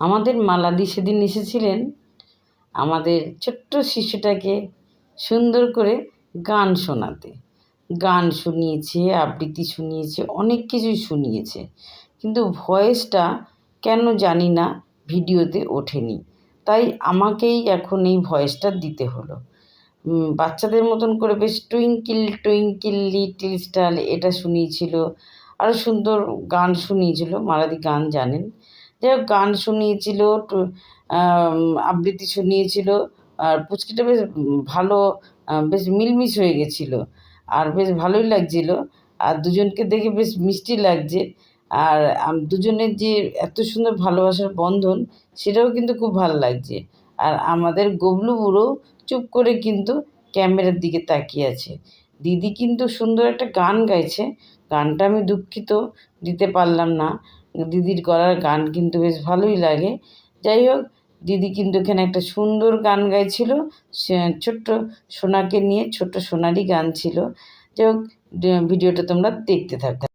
আমাদের মালাদি সেদিন এসেছিলেন। আমাদের ছোট্ট শিশুটাকে সুন্দর করে গান শোনাতে। গান শুনিয়েছে, আবৃত্তি শুনিয়েছে, অনেক কিছুই শুনিয়েছে। কিন্তু ভয়েসটা কেন জানি না ভিডিওতে ওঠেনি। তাই আমাকেই এখন এই ভয়েসটা দিতে হলো। বাচ্চাদের মতন করে বেশ টুইঙ্কিল টুইঙ্কিল, লিটিল স্টার এটা শুনিয়েছিল। আরও সুন্দর গান শুনিয়েছিল। মারাদি গান জানেন। হোক, গান শুনিয়েছিল আবৃত্তি শুনিয়েছিল, আর পুচকিটা বেশ ভালো বেশ মিলমিশ হয়ে গেছিল, আর বেশ ভালোই লাগছিল, আর দুজনকে দেখে বেশ মিষ্টি লাগছে, আর দুজনের যে এত সুন্দর ভালোবাসার বন্ধন, সেটাও কিন্তু খুব ভালো লাগছে, আর আমাদের গবলু বুড়ো চুপ করে কিন্তু ক্যামেরার দিকে তাকিয়ে আছে, দিদি কিন্তু সুন্দর একটা গান গাইছে, গানটা আমি দুঃখিত দিতে পারলাম না দিদির করার গান কিন্তু বেশ ভালোই লাগে। যাই হোক, দিদি কিন্তু এখানে একটা সুন্দর গান গাইছিল। ছোট্ট সোনাকে নিয়ে ছোট্ট সোনারই গান ছিল। যাই হোক, ভিডিওটা তোমরা দেখতে থাকো।